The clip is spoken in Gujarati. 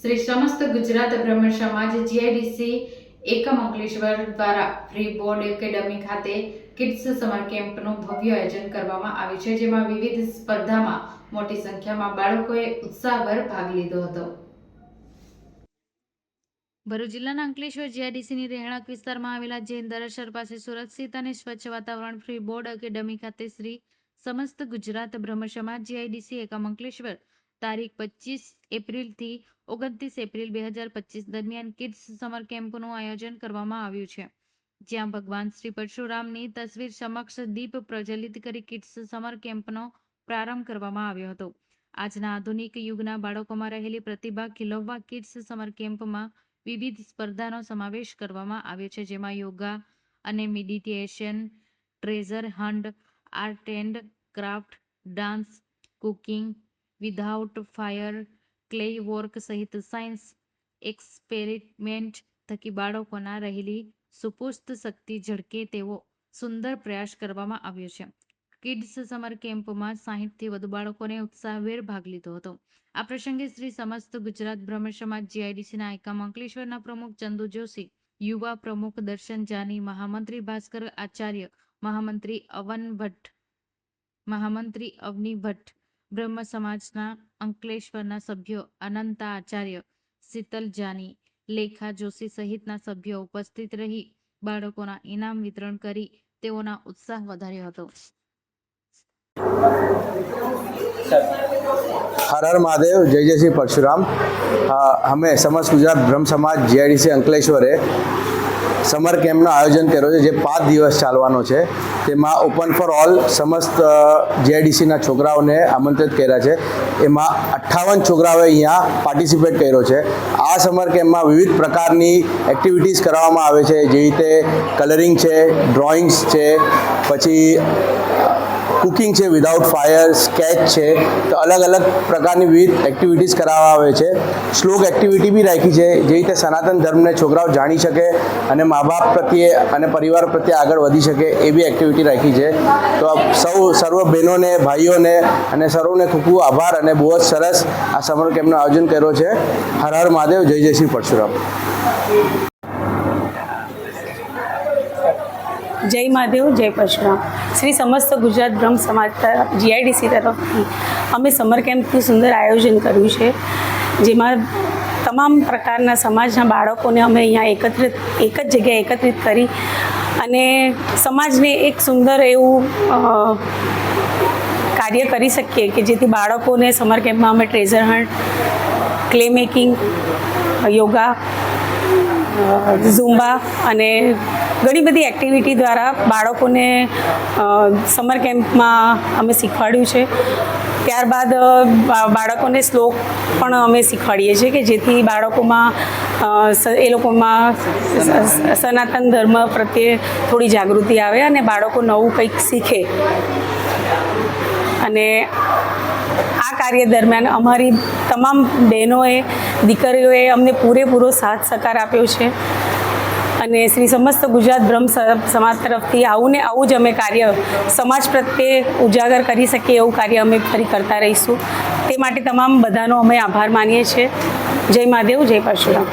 શ્રી સમસ્ત ગુજરાત બ્રહ્મ સમાજ જીઆઈડીસી એકમ અંકલેશ્વર દ્વારા ફ્રી બોર્ડ એકેડમી ખાતે કિડ્સ સમર કેમ્પનું ભવ્ય આયોજન કરવામાં આવ્યું છે, જેમાં વિવિધ સ્પર્ધામાં મોટી સંખ્યામાં બાળકોએ ઉત્સાહભર ભાગ લીધો હતો. ભરૂચ જિલ્લાના અંકલેશ્વર જીઆઈડીસીની રહેણાંક વિસ્તારમાં આવેલા જૈન દરસર પાસે સુરક્ષિત અને સ્વચ્છ વાતાવરણ ફ્રી બોર્ડ એકેડમી ખાતે શ્રી સમસ્ત ગુજરાત બ્રહ્મ સમાજ જીઆઈડીસી એકમ અંકલેશ્વર તારીખ પચીસ એપ્રિલથી ઓગણત્રીસ એપ્રિલ બે હજાર પચીસ દરમિયાન કિડ્સ સમર કેમ્પનું આયોજન કરવામાં આવ્યું છે. જ્યાં ભગવાન શ્રી પરશુરામની તસવીર સમક્ષ દીપ પ્રજ્વલિત કરી કિડ્સ સમર કેમ્પનો પ્રારંભ કરવામાં આવ્યો હતો. આજના આધુનિક યુગના બાળકોમાં રહેલી પ્રતિભા ખીલવવા કિડ્સ સમર કેમ્પમાં વિવિધ સ્પર્ધાનો સમાવેશ કરવામાં આવ્યો છે. જેમાં યોગા અને meditation, treasure hunt art and craft, dance, cooking without fire clay work સહિત સાયન્સ એક્સપેરિમેન્ટ થકી બાળકોના રહેલી સુપુષ્ટ શક્તિ ઝળકે તેવો સુંદર પ્રયાસ કરવામાં આવ્યો છે. કિડ્સ સમર કેમ્પમાં સાહીઠથી વધુ બાળકોને ઉત્સાહભેર ભાગ લીધો હતો. આ પ્રસંગે શ્રી સમસ્ત ગુજરાત બ્રહ્મ સમાજ જીઆઈડીસીના એકમ અંકલેશ્વરના પ્રમુખ ચંદુ જોશી, યુવા પ્રમુખ દર્શન જાની, મહામંત્રી ભાસ્કર આચાર્ય, મહામંત્રી અવન ભટ્ટ, મહામંત્રી અવની ભટ્ટ બ્રહ્મ સમાજના અંકલેશ્વરના સભ્યો અનંતા આચાર્ય, શીતલ જાની, લેખા જોશી સહિતના સભ્યો ઉપસ્થિત રહી બાળકોના ઇનામ વિતરણ કરી તેઓના ઉત્સાહ વધાર્યો હતો. હર હર મહાદેવ, જય જય શ્રી પરશુરામ. અમે સમસ્ત ગુજરાત બ્રહ્મ સમાજ જીઆઈડીસી અંકલેશ્વરે સમર કેમ્પનું આયોજન કર્યો છે, જે પાંચ દિવસ ચાલવાનો છે. તેમાં ઓપન ફોર ઓલ સમસ્ત જેઆઈડીસીના છોકરાઓને આમંત્રિત કર્યા છે. એમાં અઠ્ઠાવન છોકરાઓએ અહીંયા પાર્ટિસિપેટ કર્યો છે. આ સમર કેમ્પમાં વિવિધ પ્રકારની એક્ટિવિટીઝ કરાવવામાં આવે છે, જેવી રીતે કલરિંગ છે ડ્રોઈંગ્સ છે, પછી કુકિંગ છે વિધાઉટ ફાયર સ્કેચ છે, તો અલગ અલગ પ્રકારની વિવિધ એક્ટિવિટીઝ કરાવવા આવે છે. શ્લોક એક્ટિવિટી બી રાખી છે, જે રીતે સનાતન ધર્મને છોકરાઓ જાણી શકે અને મા બાપ પ્રત્યે અને પરિવાર પ્રત્યે આગળ વધી શકે એ બી એક્ટિવિટી રાખી છે. તો સૌ, સર્વ બહેનોને, ભાઈઓને અને સર્વને ખૂબ ખૂબ આભાર અને બહુ જ સરસ આ સમર કેમ્પનું આયોજન કર્યો છે. હર હર મહાદેવ, જય જય શ્રી પરશુરામ. જય મહાદેવ, જય પરશુરામ શ્રી સમસ્ત ગુજરાત બ્રહ્મ સમાજ તરફ જીઆઈડીસી તરફથી અમે સમર કેમ્પનું સુંદર આયોજન કર્યું છે, જેમાં તમામ પ્રકારના સમાજના બાળકોને અમે અહીંયા એકત્રિત, એક જ જગ્યાએ એકત્રિત કરી અને સમાજને એક સુંદર એવું કાર્ય કરી શકીએ કે જેથી બાળકોને સમર કેમ્પમાં અમે treasure hunt clay making yoga Zumba અને ઘણી બધી એક્ટિવિટી દ્વારા બાળકોને સમર કેમ્પમાં અમે શીખવાડ્યું છે. ત્યારબાદ બાળકોને શ્લોક પણ અમે શીખવાડીએ છીએ કે જેથી બાળકોમાં એ લોકોમાં સનાતન ધર્મ પ્રત્યે થોડી જાગૃતિ આવે અને બાળકો નવું કંઈક શીખે. અને આ કાર્ય દરમિયાન અમારી તમામ બહેનોએ, દીકરીઓએ અમને પૂરેપૂરો સાથ સહકાર આપ્યો છે. અને શ્રી સમસ્ત ગુજરાત બ્રહ્મ સમાજ તરફથી આવું ને આવું જ અમે કાર્ય, સમાજ પ્રત્યે ઉજાગર કરી શકીએ એવું કાર્ય અમે ફરી કરતા રહીશું. તે માટે તમામ બધાનો અમે આભાર માનીએ છીએ. જય મહાદેવ, જય પરશુરામ.